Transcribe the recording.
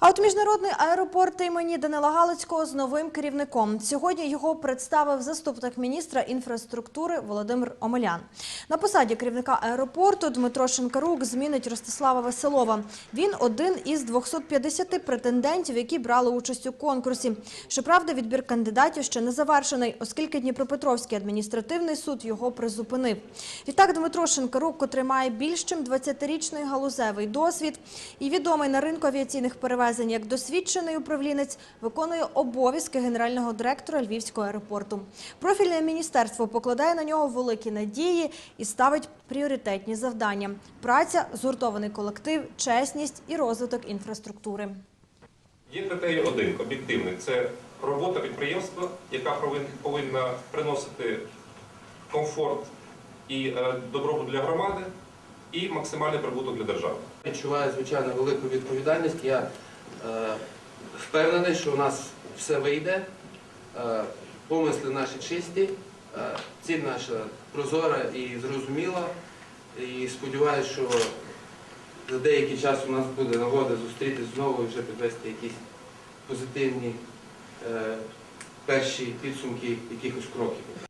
А от міжнародний аеропорт імені Данила Галицького з новим керівником. Сьогодні його представив заступник міністра інфраструктури Володимир Омелян. На посаді керівника аеропорту Дмитро Шинкарук змінить Ростислава Веселова. Він один із 250 претендентів, які брали участь у конкурсі. Щоправда, відбір кандидатів ще не завершений, оскільки Дніпропетровський адміністративний суд його призупинив. Відтак Дмитро Шинкарук, котрий має більш чим 20-річний галузевий досвід і відомий на ринку авіаційних перевезень як досвідчений управлінець, виконує обов'язки генерального директора Львівського аеропорту. Профільне міністерство покладає на нього великі надії і ставить пріоритетні завдання: праця, згуртований колектив, чесність і розвиток інфраструктури. Є критерій один об'єктивний це робота підприємства, яка повин- повинна приносити комфорт і е, добробут для громади, і максимальний прибуток для держави. Відчуваю, звичайно, велику відповідальність. Я впевнений, що у нас все вийде, е, помисли наші чисті, е, ціль наша прозора і зрозуміла. І сподіваюся, що за деякий час у нас буде нагода зустрітися знову і вже підвести якісь позитивні е, перші підсумки якихось кроків.